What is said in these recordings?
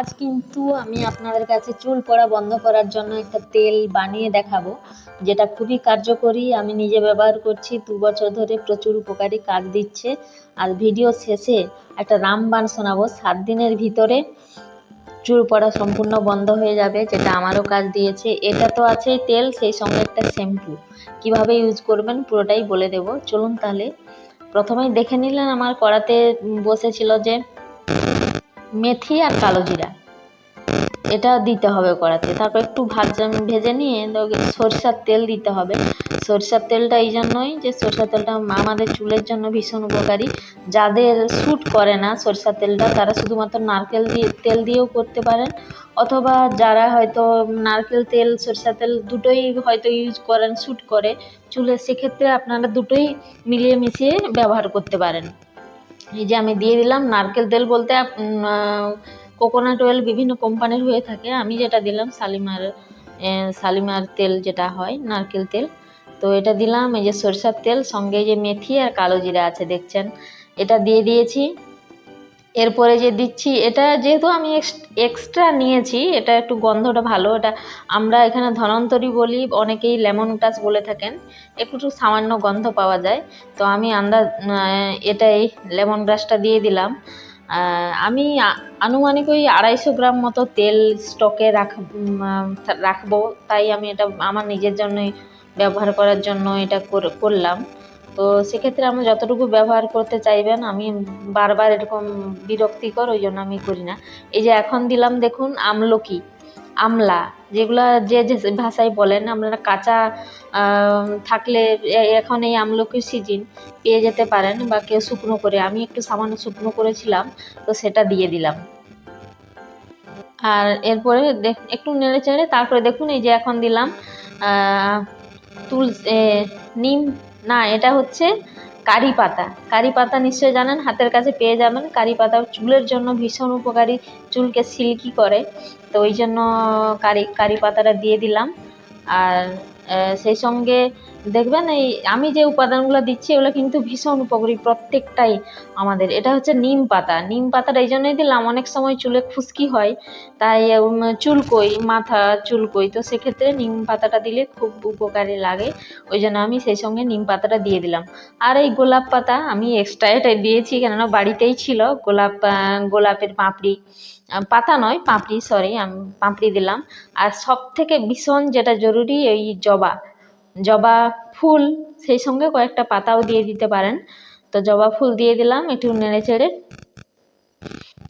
আজ কিন্তু আমি আপনাদের কাছে চুল পড়া বন্ধ করার জন্য একটা তেল বানিয়ে দেখাবো, যেটা খুবই কার্যকরী। আমি নিজে ব্যবহার করছি, দু বছর ধরে প্রচুর উপকারী কাজ দিচ্ছে। আর ভিডিও শেষে একটা রামবাণ শোনাবো, সাত দিনের ভিতরে চুল পড়া সম্পূর্ণ বন্ধ হয়ে যাবে, যেটা আমারও কাজ দিয়েছে। এটা তো আছেই তেল, সেই সঙ্গে একটা শ্যাম্পু। কীভাবে ইউজ করবেন পুরোটাই বলে দেব। চলুন তাহলে। প্রথমেই দেখে নিলেন আমার কড়াতে বসেছিল যে মেথি আর কালো জিরা। এটা দিতে হবে কড়াতে তারপর একটু ভাজা ভেজে নিয়ে সরষার তেল দিতে হবে। সরষার তেলটা এই জন্যই যে সরষার তেলটা আমাদের চুলের জন্য ভীষণ উপকারী। যাদের শ্যুট করে না সরষার তেলটা, তারা শুধুমাত্র নারকেল দিয়ে, তেল দিয়েও করতে পারেন। অথবা যারা হয়তো নারকেল তেল, সরষার তেল দুটোই হয়তো ইউজ করেন শ্যুট করে, চুলে সেক্ষেত্রে আপনারা দুটোই মিলিয়ে মিশিয়ে ব্যবহার করতে পারেন। এই যে আমি দিয়ে দিলাম, নারকেল তেল বলতে কোকোনাট অয়েল বিভিন্ন কোম্পানির হয়ে থাকে। আমি যেটা দিলাম, শালিমার শালিমার তেল যেটা হয়, নারকেল তেল। তো এটা দিলাম, এই যে সরিষার তেল, সঙ্গে যে মেথি আর কালো জিরা আছে, দেখছেন? এটা দিয়ে দিয়েছি। এরপরে যে দিচ্ছি, এটা যেহেতু আমি এক্সট্রা নিয়েছি, এটা একটু গন্ধটা ভালো, এটা আমরা এখানে ধনন্তরী বলি, অনেকেই লেমন টাচ বলে থাকেন, একটু সামান্য গন্ধ পাওয়া যায়। তো আমি আন্দাজ এটাই লেমন গ্রাসটা দিয়ে দিলাম। আমি আনুমানিক ওই আড়াইশো গ্রাম মতো তেল স্টকে রাখ রাখব। তাই আমি এটা আমার নিজের জন্যই ব্যবহার করার জন্য এটা করলাম। তো সেক্ষেত্রে আমরা যতটুকু ব্যবহার করতে চাইবেন, আমি বারবার এরকম বিরক্তিকর ওই জন্য আমি করি না। এই যে এখন দিলাম দেখুন, আমলকি, আমলা, যেগুলা যে যে ভাষায় বলেন আপনারা কাঁচা থাকলে এখন এই আমলকির সিজন পেয়ে যেতে পারেন বা কেউ শুকনো করে, আমি একটু সামান্য শুকনো করেছিলাম, তো সেটা দিয়ে দিলাম। আর এরপরে একটু নেড়ে চেড়ে, তারপরে দেখুন এই যে এখন দিলাম তুল নিম না, এটা হচ্ছে কারি পাতা। কারি পাতা নিশ্চয় জানেন, হাতের কাছে পেয়ে যাবেন। কারি পাতা চুলের জন্য ভীষণ উপকারী। চুলকে সিল্কি করে। তো ওই জন্য কারি কারি পাতাটা দিয়ে দিলাম। আর সেই সঙ্গে দেখবেন এই আমি যে উপাদানগুলো দিচ্ছি, এগুলো কিন্তু ভীষণ উপকারী প্রত্যেকটাই আমাদের। এটা হচ্ছে নিম পাতা। নিম পাতাটা এই জন্যই দিলাম, অনেক সময় চুলে খুশকি হয়, তাই চুলকোই, মাথা চুলকোই। তো সেক্ষেত্রে নিম পাতাটা দিলে খুব উপকারী লাগে। ওই জন্য আমি সেই সঙ্গে নিম পাতাটা দিয়ে দিলাম। আর এই গোলাপ পাতা আমি এক্সট্রা এটাই দিয়েছি, কেননা বাড়িতেই ছিল। গোলাপ গোলাপের পাপড়ি পাতা নয়, পাপড়ি সরি আমি, পাপড়ি দিলাম। আর সব থেকে ভীষণ যেটা জরুরি, এই জবা। জবা ফুল, সেই সঙ্গে কয়েকটা পাতাও দিয়ে দিতে পারেন। তো জবা ফুল দিয়ে দিলাম, একটু নেড়ে চেড়ে।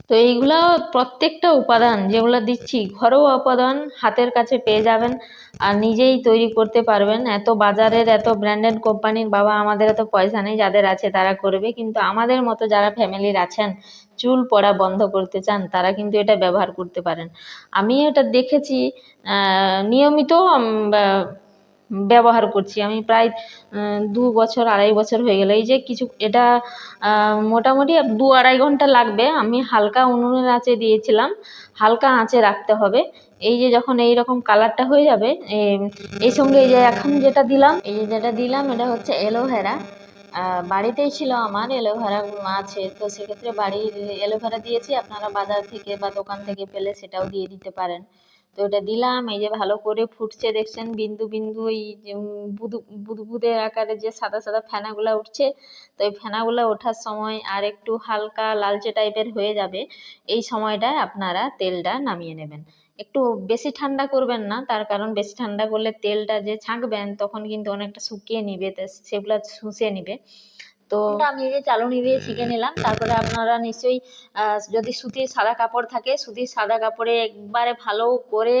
তো এইগুলো প্রত্যেকটা উপাদান যেগুলো দিচ্ছি, ঘরোয়া উপাদান হাতের কাছে পেয়ে যাবেন আর নিজেই তৈরি করতে পারবেন। এত বাজারের, এত ব্র্যান্ডেড কোম্পানির বাবা, আমাদের এত পয়সা নেই, যাদের আছে তারা করবে। কিন্তু আমাদের মতো যারা ফ্যামিলির আছেন, চুল পড়া বন্ধ করতে চান, তারা কিন্তু এটা ব্যবহার করতে পারেন। আমি এটা দেখেছি নিয়মিত ব্যবহার করছি। আমি প্রায় দু বছর, আড়াই বছর হয়ে গেলো। এই যে কিছু, এটা মোটামুটি দু আড়াই ঘণ্টা লাগবে। আমি হালকা উনুনের আঁচে দিয়েছিলাম। হালকা আঁচে রাখতে হবে। এই যে যখন এই রকম কালারটা হয়ে যাবে এই সঙ্গে এই যে এখন যেটা দিলাম, এই যে যেটা দিলাম, এটা হচ্ছে অ্যালোভেরা। বাড়িতেই ছিল আমার অ্যালোভেরা আছে। তো সেক্ষেত্রে বাড়ির অ্যালোভেরা দিয়েছি। আপনারা বাজার থেকে বা দোকান থেকে পেলে সেটাও দিয়ে দিতে পারেন। তো ওটা দিলাম, এই যে ভালো করে ফুটছে দেখছেন, বিন্দু বিন্দু ওই বুদু বুদবুদে আকারে যে সাদা সাদা ফেনাগুলো উঠছে, তো এই ফেনাগুলো ওঠার সময় আর একটু হালকা লালচে টাইপের হয়ে যাবে, এই সময়টায় আপনারা তেলটা নামিয়ে নেবেন। একটু বেশি ঠান্ডা করবেন না, তার কারণ বেশি ঠান্ডা করলে তেলটা যে ছাঁকবেন, তখন কিন্তু অনেকটা শুকিয়ে নিবে সেগুলো শুষে নিবে। তো আমি এই যে চালনি দিয়ে ছেঁকে নিলাম। তারপরে আপনারা নিশ্চয়ই যদি সুতির সাদা কাপড় থাকে সুতির সাদা কাপড়ে একবারে ভালো করে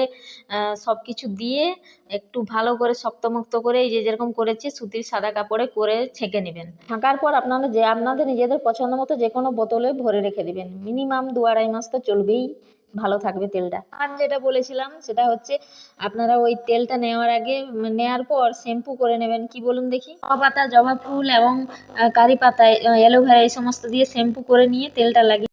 সব কিছু দিয়ে একটু ভালো করে শক্তমুক্ত করে এই যে যেরকম করেছি সুতির সাদা কাপড়ে করে ছেঁকে নেবেন। ছাঁকার পর আপনারা যে আপনাদের নিজেদের পছন্দ মতো যে কোনো বোতলে ভরে রেখে দেবেন। মিনিমাম দু আড়াই মাস তো চলবেই। ভালো থাকবে তেলটা। আর যেটা বলেছিলাম, সেটা হচ্ছে আপনারা ওই তেলটা নেওয়ার আগে নেওয়ার পর শ্যাম্পু করে নেবেন, কি বলুন দেখি? পাতা, জবা ফুল এবং কারি পাতা অ্যালোভেরা এই সমস্ত দিয়ে শ্যাম্পু করে নিয়ে তেলটা লাগিয়ে